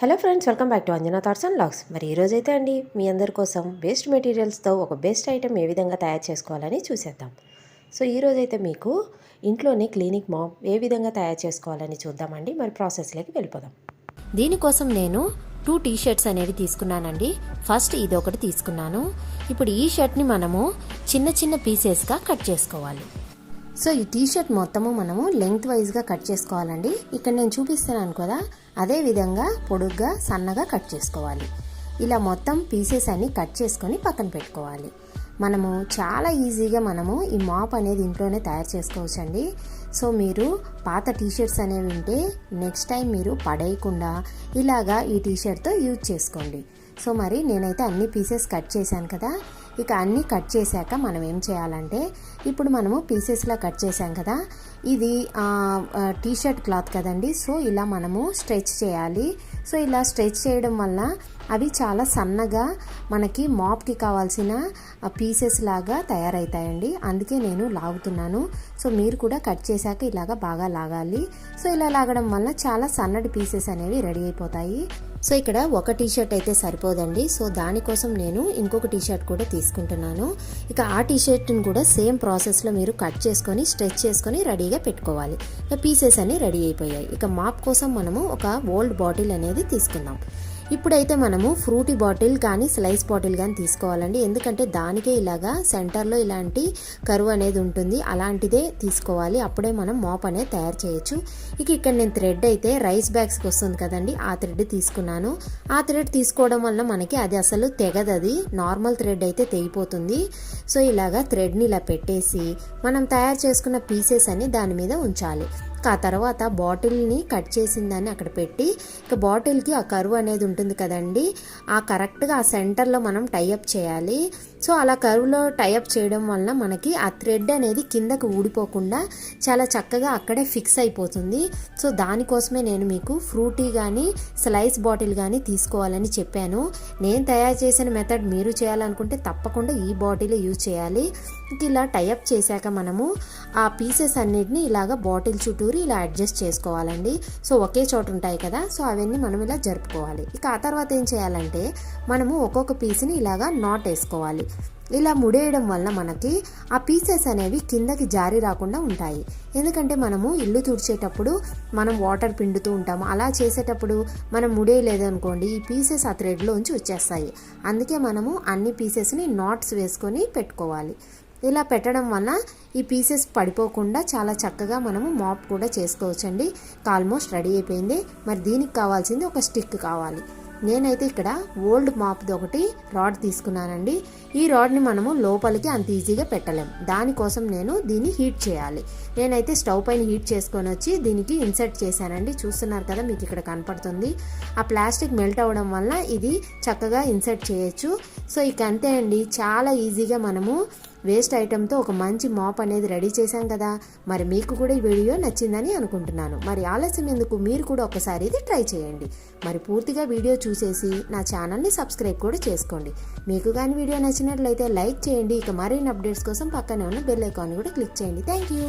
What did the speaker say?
Hello friends welcome back to Anjana thoughts and logs మరి ఈరోజైతే అండి మీ అందరి కోసం వేస్ట్ మెటీరియల్స్తో ఒక బెస్ట్ ఐటెం ఏ విధంగా తయారు చేసుకోవాలని చూసేద్దాం. సో ఈరోజైతే మీకు ఇంట్లోనే క్లినిక్ మాప్ ఏ విధంగా తయారు చేసుకోవాలని చూద్దామండి. మరి ప్రాసెస్లోకి వెళ్ళిపోదాం. దీనికోసం నేను టూ టీ షర్ట్స్ అనేవి తీసుకున్నానండి. ఫస్ట్ ఇది ఒకటి తీసుకున్నాను. ఇప్పుడు ఈ షర్ట్ని మనము చిన్న చిన్న పీసెస్గా కట్ చేసుకోవాలి. సో ఈ టీ షర్ట్ మొత్తము మనము లెంగ్త్ వైజ్గా కట్ చేసుకోవాలండి. ఇక్కడ నేను చూపిస్తున్నాను కదా అదే విధంగా పొడుగ్గా సన్నగా కట్ చేసుకోవాలి. ఇలా మొత్తం పీసెస్ అన్ని కట్ చేసుకొని పక్కన పెట్టుకోవాలి. మనము చాలా ఈజీగా మనము ఈ మాప్ అనేది ఇంట్లోనే తయారు చేసుకోవచ్చండి. సో మీరు పాత టీషర్ట్స్ అనేవి ఉంటే నెక్స్ట్ టైం మీరు పడేయకుండా ఇలాగా ఈ టీషర్ట్తో యూజ్ చేసుకోండి. సో మరి నేనైతే అన్ని పీసెస్ కట్ చేశాను కదా ఇక అన్నీ కట్ చేశాక మనం ఏం చేయాలంటే ఇప్పుడు మనము పీసెస్లా కట్ చేసాం కదా ఇది టీ షర్ట్ క్లాత్ కదండి. సో ఇలా మనము స్ట్రెచ్ చేయాలి. సో ఇలా స్ట్రెచ్ చేయడం వల్ల అవి చాలా సన్నగా మనకి మాప్కి కావాల్సిన పీసెస్ లాగా తయారవుతాయండి అందుకే నేను లాగుతున్నాను. సో మీరు కూడా కట్ చేశాక ఇలాగా బాగా లాగాలి. సో ఇలా లాగడం వల్ల చాలా సన్నటి పీసెస్ అనేవి రెడీ అయిపోతాయి. సో ఇక్కడ ఒక టీ షర్ట్ అయితే సరిపోదండి. సో దానికోసం నేను ఇంకొక టీ షర్ట్ కూడా తీసుకుంటున్నాను. ఇక ఆ టీ షర్ట్ని కూడా సేమ్ ప్రాసెస్లో మీరు కట్ చేసుకొని స్ట్రెచ్ చేసుకొని రెడీగా పెట్టుకోవాలి. ఇక పీసెస్ అన్ని రెడీ అయిపోయాయి. ఇక మాప్ కోసం మనము ఒక ఓల్డ్ బాటిల్ అనేది తీసుకుందాం. ఇప్పుడైతే మనము ఫ్రూటీ బాటిల్ కానీ స్లైస్ బాటిల్ కానీ తీసుకోవాలండి. ఎందుకంటే దానికే ఇలాగా సెంటర్లో ఇలాంటి కరువు అనేది ఉంటుంది. అలాంటిదే తీసుకోవాలి. అప్పుడే మనం మోప్ అనేది తయారు చేయొచ్చు. ఇక ఇక్కడ నేను థ్రెడ్ అయితే రైస్ బ్యాగ్స్కి వస్తుంది కదండి. ఆ థ్రెడ్ తీసుకున్నాను. ఆ థ్రెడ్ తీసుకోవడం వల్ల మనకి అది అసలు తెగదది నార్మల్ థ్రెడ్ అయితే తెగిపోతుంది. సో ఇలాగా థ్రెడ్ని ఇలా పెట్టేసి మనం తయారు చేసుకున్న పీసెస్ అని దాని మీద ఉంచాలి. ఆ తర్వాత బాటిల్ని కట్ చేసిందని అక్కడ పెట్టి ఇక బాటిల్కి ఆ కరువు అనేది ఉంటుంది కదండి. ఆ కరెక్ట్గా ఆ సెంటర్లో మనం టైఅప్ చేయాలి. సో అలా కరువులో టైఅప్ చేయడం వలన మనకి ఆ థ్రెడ్ అనేది కిందకు ఊడిపోకుండా చాలా చక్కగా అక్కడే ఫిక్స్ అయిపోతుంది. సో దానికోసమే నేను మీకు ఫ్రూటీ కానీ స్లైస్ బాటిల్ కానీ తీసుకోవాలని చెప్పాను. నేను తయారు చేసిన మెథడ్ మీరు చేయాలనుకుంటే తప్పకుండా ఈ బాటిల్ యూజ్ చేయాలి. ఇలా టైఅప్ చేశాక మనము ఆ పీసెస్ అన్నిటిని ఇలాగ బాటిల్ చుట్టూ దూరి ఇలా అడ్జస్ట్ చేసుకోవాలండి. సో ఒకే చోట ఉంటాయి కదా సో అవన్నీ మనం ఇలా జరుపుకోవాలి. ఇక ఆ తర్వాత ఏం చేయాలంటే మనము ఒక్కొక్క పీస్ని ఇలాగా నాట్ వేసుకోవాలి. ఇలా ముడేయడం వల్ల మనకి ఆ పీసెస్ అనేవి కిందకి జారి రాకుండా ఉంటాయి. ఎందుకంటే మనము ఇల్లు తుడిచేటప్పుడు మనం వాటర్ పిండుతూ ఉంటాము. అలా చేసేటప్పుడు మనం ముడేయలేదు అనుకోండి ఈ పీసెస్ ఆ థ్రెడ్లోంచి వచ్చేస్తాయి. అందుకే మనము అన్ని పీసెస్ని నాట్స్ వేసుకొని పెట్టుకోవాలి. ఇలా పెట్టడం వల్ల ఈ పీసెస్ పడిపోకుండా చాలా చక్కగా మనము మాప్ కూడా చేసుకోవచ్చండి. ఆల్మోస్ట్ రెడీ అయిపోయింది. మరి దీనికి కావాల్సింది ఒక స్టిక్ కావాలి. నేనైతే ఇక్కడ ఓల్డ్ మాప్ది ఒకటి రాడ్ తీసుకున్నానండి. ఈ రాడ్ని మనము లోపలికి అంత ఈజీగా పెట్టలేం. దానికోసం నేను దీన్ని హీట్ చేయాలి. నేనైతే స్టవ్ పైన హీట్ చేసుకొని వచ్చి దీనికి ఇన్సర్ట్ చేశానండి. చూస్తున్నారు కదా మీకు ఇక్కడ కనపడుతుంది. ఆ ప్లాస్టిక్ మెల్ట్ అవ్వడం వల్ల ఇది చక్కగా ఇన్సర్ట్ చేయొచ్చు. సో ఇక అంతే అండి. చాలా ఈజీగా మనము వేస్ట్ ఐటెంతో ఒక మంచి మాప్ అనేది రెడీ చేశాం కదా. మరి మీకు కూడా ఈ వీడియో నచ్చిందని అనుకుంటున్నాను. మరి ఆలస్యం ఎందుకు? మీరు కూడా ఒకసారి ఇది ట్రై చేయండి. మరి పూర్తిగా వీడియో చూసేసి నా ఛానల్ని సబ్స్క్రైబ్ కూడా చేసుకోండి. మీకు కానీ వీడియో నచ్చినట్లయితే లైక్ చేయండి. ఇక మరిన్ని అప్డేట్స్ కోసం పక్కనే ఉన్న బెల్ ఐకాన్ కూడా క్లిక్ చేయండి. Thank you